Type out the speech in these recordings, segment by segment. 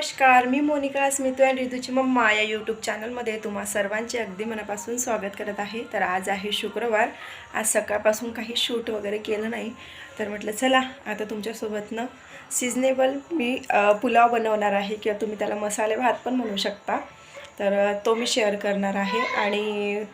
नमस्कार मी मोनिका स्मितू अँड रितूची मम्मा या यूट्यूब चॅनलमध्ये तुम्हा सर्वांचे अगदी मनापासून स्वागत करत आहे. तर आज आहे शुक्रवार. आज सकाळपासून काही शूट वगैरे केलं नाही. तर म्हटलं चला आता तुमच्यासोबतनं सिजनेबल मी पुलाव बनवणार आहे किंवा तुम्ही त्याला मसाले भात पण म्हणू शकता. तर तो मी शेअर करणार आहे. आणि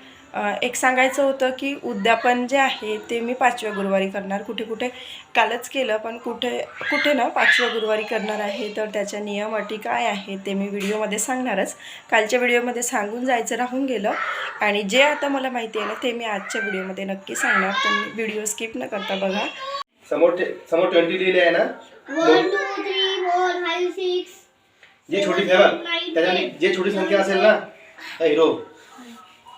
एक सांगायचं होतं की उद्यापन जे आहे ते मी पाचव्या गुरुवारी करणार. कुठे कुठे? कालच केलं पण कुठे कुठे ना पाचव्या गुरुवारी करणार आहे तर त्याच्या नियम अटी काय आहे ते मी व्हिडिओमध्ये सांगणारच. कालच्या व्हिडिओमध्ये सांगून जायचं राहून गेलं आणि जे आता मला माहिती आहे ना ते मी आजच्या व्हिडिओमध्ये नक्की सांगणार. तुम्ही व्हिडिओ स्किप न करता बघा. समोर ट्वेंटी लिहिले आहे ना? One two three four five six जे छोटी बघ त्याच्यामध्ये जे छोटी संख्या असेल ना हिरो.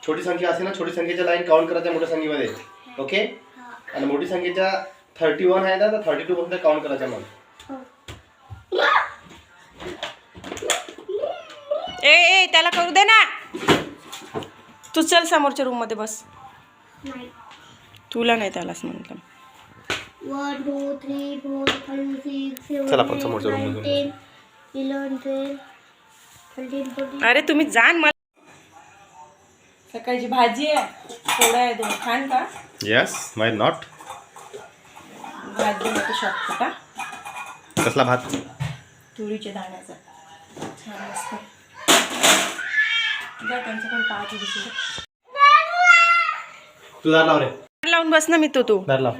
छोटी संख्या असेल ना छोटी संख्येच्या लाईन काउंट करायच्या मोठ्या संख्येमध्ये. ओके आणि मोठी संख्येच्या थर्टी वन आहे ना तर थर्टी टू पर्यंत काउंट करायच्या मग. ए ए त्याला करू दे ना. तू चल समोरच्या रूममध्ये बस. तुला नाही त्यालाच म्हटलं. One two three four five six चला आपण समोरच्या room मध्ये ten eleven twelve thirteen fourteen अरे तुम्ही जाण मला. सकाळची भाजी आहे. थोडा आहे दोन. खान का? येस माय नॉट भाजी शकतो का कसला भात? तुरीच्या दाण्याचा. छान मस्त. जा त्यांच्याकडे पाहतो दुसरं तू दार लाव रे. लावून बस ना मी तो तू. दार लाव.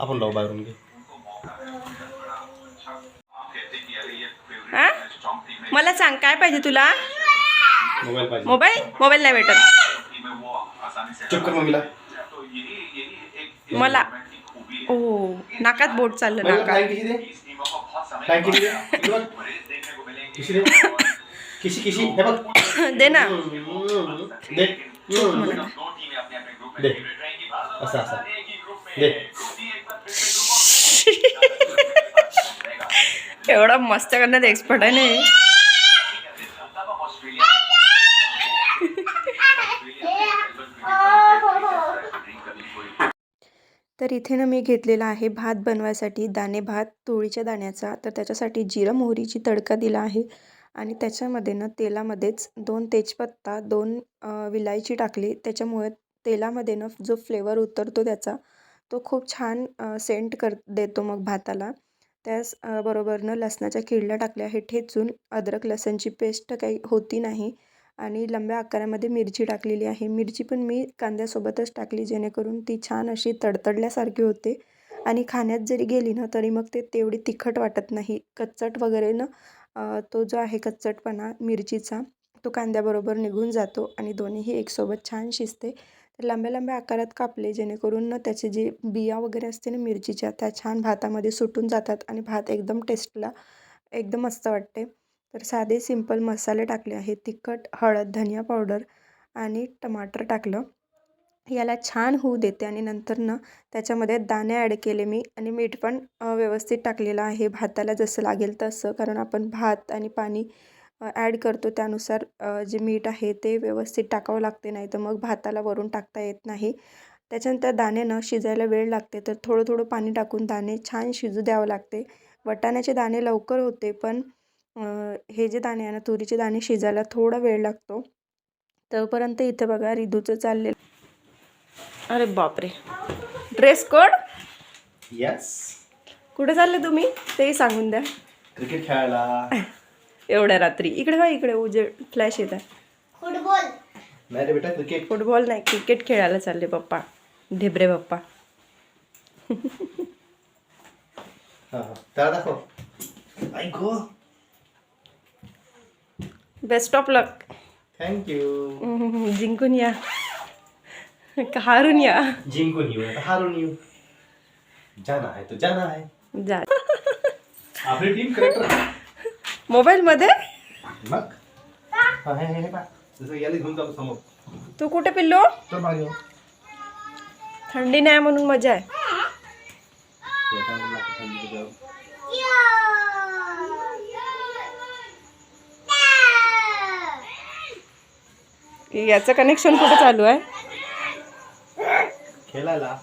आपण लावू बाहेरून घे. हा? मला सांग काय पाहिजे तुला? Mobile mobile? मोबाईल नाही भेटत. चुप कर मम्मीला. मला. ओ नाकात बोट चाललं किशी दे? हे ना. दे. दे. असं असं. दे. एवढा मस्त करण्यात एक्सपर्ट आहे ना तर इथे ना मी घेतलेला आहे भात बनवायसाठी दाणे भात तुळीच्या दाण्याचा. तर त्याच्यासाठी जिरं मोहरीची तडका दिला आहे. आणि त्याच्यामध्ये ना तेलामध्येच दोन तेजपत्ता दोन विलायची टाकली. त्याच्यामुळे तेलामध्ये ना जो फ्लेवर उतरतो त्याचा तो खूप छान सेंट कर देतो मग भाताला. त्याच बरोबरनं लसणाच्या किडल्या टाकल्या. आहे ठेचून अद्रक लसणची पेस्ट काही होती नाही. आणि लंब्या आकारामध्ये मिरची टाकलेली आहे. मिरची पण मी कांद्यासोबतच टाकली जेणेकरून ती छान अशी तडतडल्यासारखी होते आणि खाण्यात जरी गेली ना तरी मग ते तेवढी तिखट वाटत नाही. कच्चट वगैरे ना तो जो आहे कच्चटपणा मिरचीचा तो कांद्याबरोबर निघून जातो आणि दोन्हीही एकसोबत छान शिजते. तर लांब्या लांब्या आकारात कापले जेणेकरून ना त्याचे जे बिया वगैरे असते ना मिरचीच्या त्या छान भातामध्ये सुटून जातात आणि भात एकदम टेस्टला एकदम मस्त वाटते. तर साधे सिंपल मसाले टाकले आहेत. तिखट हळद धनिया पावडर आणि टमाटर टाकलं. याला छान होऊ देते आणि नंतर ना त्याच्यामध्ये दाणे ॲड केले मी आणि मीठ पण व्यवस्थित टाकलेलं आहे. भाताला जसं लागेल तसं कारण आपण भात आणि पाणी ॲड करतो त्यानुसार जे मीठ आहे ते व्यवस्थित टाकावं लागते नाही तर मग भाताला वरून टाकता येत नाही. त्याच्यानंतर दाणे न शिजायला वेळ लागते तर थोडं थोडं पाणी टाकून दाणे छान शिजू द्यावं लागते. वटाण्याचे दाणे लवकर होते पण हे जे दाणे आहे ना तुरीचे दाणे शिजायला थोडा वेळ लागतो. तोपर्यंत इथं बघा रिदूचं चाललेलं. अरे बापरे! ड्रेस कोड येस कुठे चालले तुम्ही? तेही सांगून द्या. क्रिकेट खेळायला. एवढ्या रात्री. इकडे बघा इकडे. उजेड फ्लॅश येत आहे. फुटबॉल नाही रे बेटा क्रिकेट फुटबॉल नाही क्रिकेट खेळायला चालले पप्पा. ढेबरे पप्पा. हां हां. त्याला दाखव. आई गो. Best of luck thank you जिंकून या का हारून या जिंकून येऊ आता हारून येऊ जाना आहे तो जाना आहे जा आपली टीम करेक्टर मोबाईलमध्ये मग हा, हे हे हे पहा. जसं याला घेऊन जातो समोर तू कुठे पिल्लो तर मागे हो. थंडी नाही म्हणून मज़ा आहे येता मला लागतं थंडीचं गाव. याचं कनेक्शन कुठे चालू आहे? खेळायला.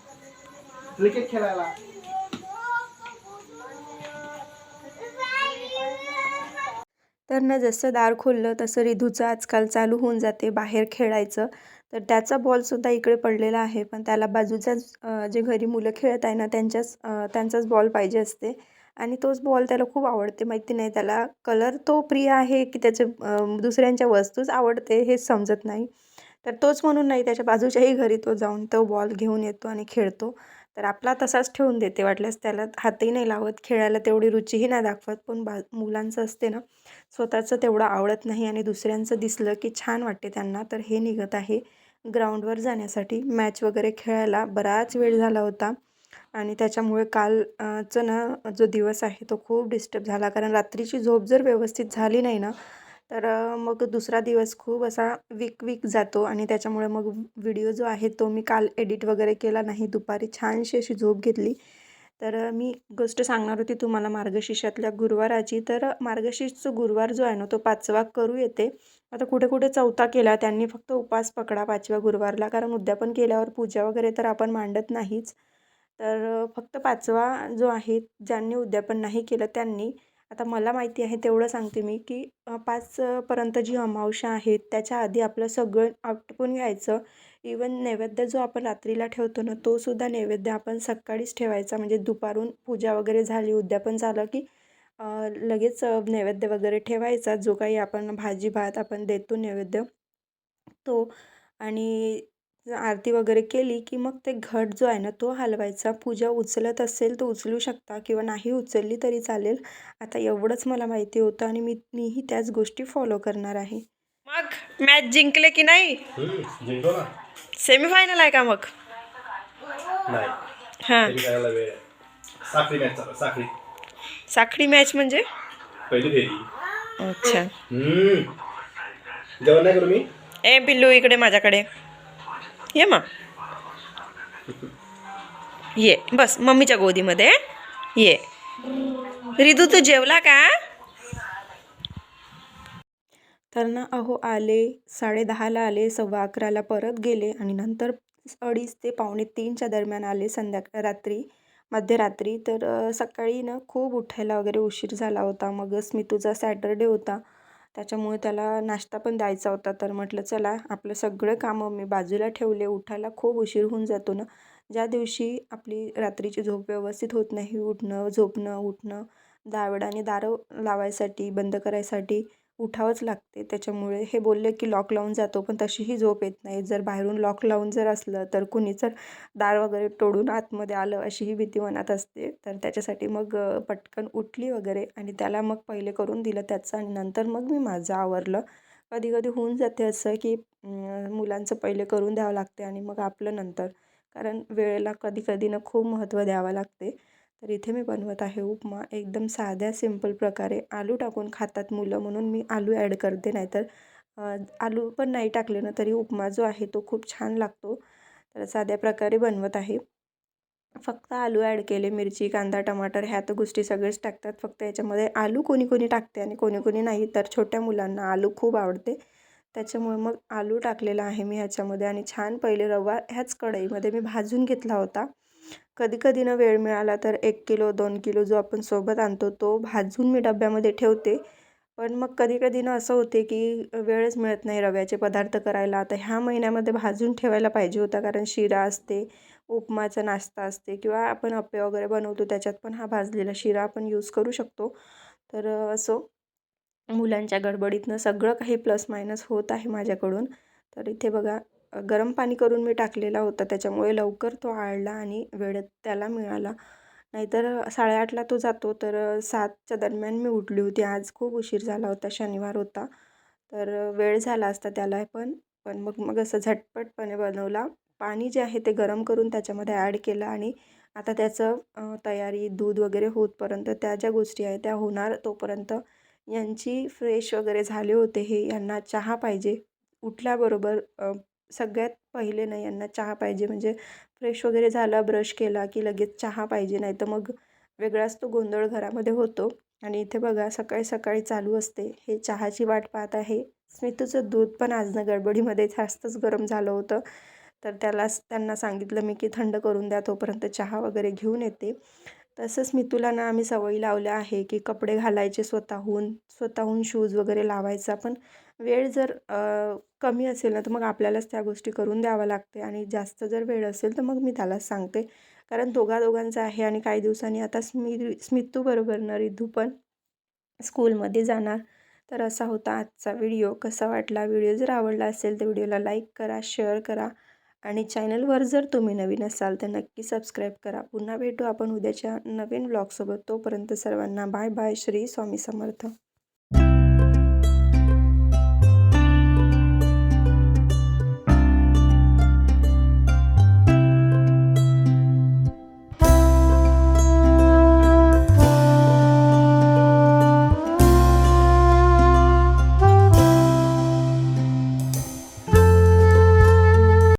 क्रिकेट खेळायला. तर ना जसं दार खोललं तसं रिधूचं आजकाल चालू होऊन जाते बाहेर खेळायचं. तर त्याचा बॉलसुद्धा इकडे पडलेला आहे पण त्याला बाजूच्याच अ, जे घरी मुलं खेळत आहे ना त्यांच्याच त्यांचाच बॉल पाहिजे असते. आणि तोच बॉल त्याला खूप आवडते. माहिती नाही त्याला. कलर तो प्रिय आहे की त्याचे दुसऱ्यांच्या वस्तूच आवडते हेच समजत नाही. तर तोच म्हणून नाही त्याच्या बाजूच्याही घरी तो जाऊन तो बॉल घेऊन येतो आणि खेळतो. तर आपला तसाच ठेवून देते वाटल्यास त्याला हातही नाही लावत खेळायला तेवढी रुचीही नाही दाखवत. पण बा मुलांचं असते ना स्वतःचं तेवढं आवडत नाही आणि दुसऱ्यांचं दिसलं की छान वाटते त्यांना. तर हे निघत आहे ग्राउंडवर जाण्यासाठी. मॅच वगैरे खेळायला बराच वेळ झाला होता. आणि त्याच्यामुळे कालचं ना जो दिवस आहे तो खूप डिस्टर्ब झाला. कारण रात्रीची झोप जर व्यवस्थित झाली नाही ना तर मग दुसरा दिवस खूप असा वीक वीक जातो. आणि त्याच्यामुळे मग व्हिडिओ जो आहे तो मी काल एडिट वगैरे केला नाही. दुपारी छानशी अशी झोप घेतली. तर मी गोष्ट सांगणार होती तुम्हाला मार्गशीर्षातल्या गुरुवाराची. तर मार्गशीर्षचा गुरुवार जो आहे ना तो पाचवा करू येते. आता कुठे कुठे चौथा केला त्यांनी फक्त उपास पकडा पाचव्या गुरुवारला. कारण उद्यापन केल्यावर पूजा वगैरे तर आपण मांडत नाहीच. तर फक्त पाचवा जो आहे ज्यांनी उद्यापन नाही केलं त्यांनी आता मला माहिती आहे तेवढं सांगते मी की पाचपर्यंत जी अमावस्या आहेत त्याच्या आधी आपलं सगळं आटपून घ्यायचं. इवन नैवेद्य जो आपण रात्रीला ठेवतो ना तोसुद्धा नैवेद्य आपण सकाळीच ठेवायचा. म्हणजे दुपारून पूजा वगैरे झाली उद्यापन झालं की लगेच नैवेद्य वगैरे ठेवायचा. जो काही आपण भाजी भात आपण देतो नैवेद्य तो. आणि आरती वगैरे केली की मग ते घट जो आहे ना तो हलवायचा. पूजा उचलत असेल तर उचलू शकता किंवा नाही उचलली तरी चालेल. आता एवढंच मला माहिती होतं आणि मी मीही त्याच गोष्टी फॉलो करणार आहे. मग मॅच जिंकले की नाही? सेमीफायनल आहे का मग? नाही. हां. साखळी मॅच म्हणजे? पहिली फेरी. अच्छा. जेवण नाही करू मी? ए पिल्लू इकडे माझ्याकडे. ये मग ये बस मम्मीच्या गोदीमध्ये. ये. रिदू तू जेवला का? तर ना अहो आले साडे दहाला आले सव्वा अकराला परत गेले आणि नंतर अडीच ते पावणे तीनच्या दरम्यान आले संध्याकाळ रात्री मध्यरात्री. तर सकाळी ना खूप उठायला वगैरे उशीर झाला होता. मग स्मितूचा सॅटरडे होता. त्याच्यामुळे त्याला नाश्ता पण द्यायचा होता. तर म्हटलं चला आपलं सगळं कामं मी बाजूला ठेवले. उठायला खूप उशीर होऊन जातो ना. ज्या दिवशी आपली रात्रीची झोप व्यवस्थित होत नाही उठणं झोपणं उठणं दावडाने दारं लावायसाठी बंद करायसाठी उठावंच लागते. त्याच्यामुळे हे बोलले की लॉक लावून जातो पण तशीही झोप येत नाही. जर बाहेरून लॉक लावून जर असलं तर कुणी जर दार वगैरे तोडून आतमध्ये आलं अशीही भीती मनात असते. तर त्याच्यासाठी मग पटकन उठली वगैरे आणि त्याला मग पहिले करून दिलं त्याचं आणि नंतर मग मी माझं आवरलं. कधी कधी होऊन जाते असं की मुलांचं पहिले करून द्यावं लागते आणि मग आपलं नंतर. कारण वेळेला कधी कधी ना खूप महत्त्व द्यावं लागते. तर इथे मी बनवत आहे उपमा. एकदम साध्या सिंपल प्रकारे. आलू टाकून खातात मुलं म्हणून मी आलू ॲड करते नाहीतर आलू पण नाही टाकले ना तरी उपमा जो आहे तो खूप छान लागतो. तर साध्या प्रकारे बनवत आहे. फक्त आलू ॲड केले. मिरची कांदा टमाटर ह्या तर गोष्टी सगळेच टाकतात. फक्त याच्यामध्ये आलू कोणी कोणी टाकते आणि कोणी कोणी नाही तर छोट्या मुलांना आलू खूप आवडते. त्याच्यामुळे मग आलू टाकलेला आहे मी ह्याच्यामध्ये आणि छान पहिले रवा ह्याच कढईमध्ये मी भाजून घेतला होता. कधी कधी ना वेळ मिळाला तर एक किलो दोन किलो जो आपण सोबत आणतो तो भाजून मी डब्यामध्ये ठेवते. पण मग कधी कधी ना असं होते की वेळच मिळत नाही रव्याचे पदार्थ करायला. आता ह्या महिन्यामध्ये भाजून ठेवायला पाहिजे होता कारण शिरा असते उपमाचा नाश्ता असते किंवा आपण अप्पे वगैरे बनवतो त्याच्यात पण हा भाजलेला शिरा आपण यूज करू शकतो. तर असो मुलांच्या गडबडीतनं सगळं काही प्लस मायनस होत आहे माझ्याकडून. तर इथे बघा गरम पाणी करून मी टाकलेला होता. त्याच्यामुळे लवकर तो आळला आणि वेळेत त्याला मिळाला. नाहीतर साडेआठला तो जातो. तर सातच्या दरम्यान मी उठली होती. आज खूप उशीर झाला होता. शनिवार होता. तर वेळ झाला असता त्याला पण. पण मग मग असं झटपटपणे बनवला. पाणी जे आहे ते गरम करून त्याच्यामध्ये ॲड केलं आणि आता त्याचं तयारी दूध वगैरे होतपर्यंत त्या ज्या गोष्टी आहेत त्या होणार तोपर्यंत यांची फ्रेश वगैरे झाले होते. हे यांना चहा पाहिजे. उठल्याबरोबर सगळ्यात पहिले ना यांना चहा पाहिजे. म्हणजे फ्रेश वगैरे झाला ब्रश केला की लगेच चहा पाहिजे नाही तर मग वेगळाच तो गोंधळ घरामध्ये होतो. आणि इथे बघा सकाळी सकाळी चालू असते. हे चहाची वाट पाहत आहे. स्मितूचं दूध पण आज ना गडबडीमध्ये जास्तच गरम झालं होतं. तर त्याला त्यांना सांगितलं मी की थंड करून द्या तोपर्यंत चहा वगैरे घेऊन येते. तसंच मितूला ना आम्ही सवयी लावल्या आहे की कपडे घालायचे स्वतःहून स्वतःहून शूज वगैरे लावायचा. पण वेळ जर कमी असेल ना तर मग आपल्यालाच त्या गोष्टी करून द्याव्या लागते आणि जास्त जर वेळ असेल तर मग मी त्याला सांगते. कारण दोघा दोघांचं आहे आणि काही दिवसांनी आता स्मि स्मितू बरोबर न रिद्धू पण स्कूलमध्ये जाणार. तर असा होता आजचा व्हिडिओ. कसा वाटला? व्हिडिओ जर आवडला असेल तर व्हिडिओला लाईक करा शेअर करा आणि चॅनलवर जर तुम्ही नवीन असाल तर नक्की सबस्क्राईब करा. पुन्हा भेटू आपण उद्याच्या नवीन ब्लॉगसोबत तोपर्यंत सर्वांना बाय बाय. श्री स्वामी समर्थ.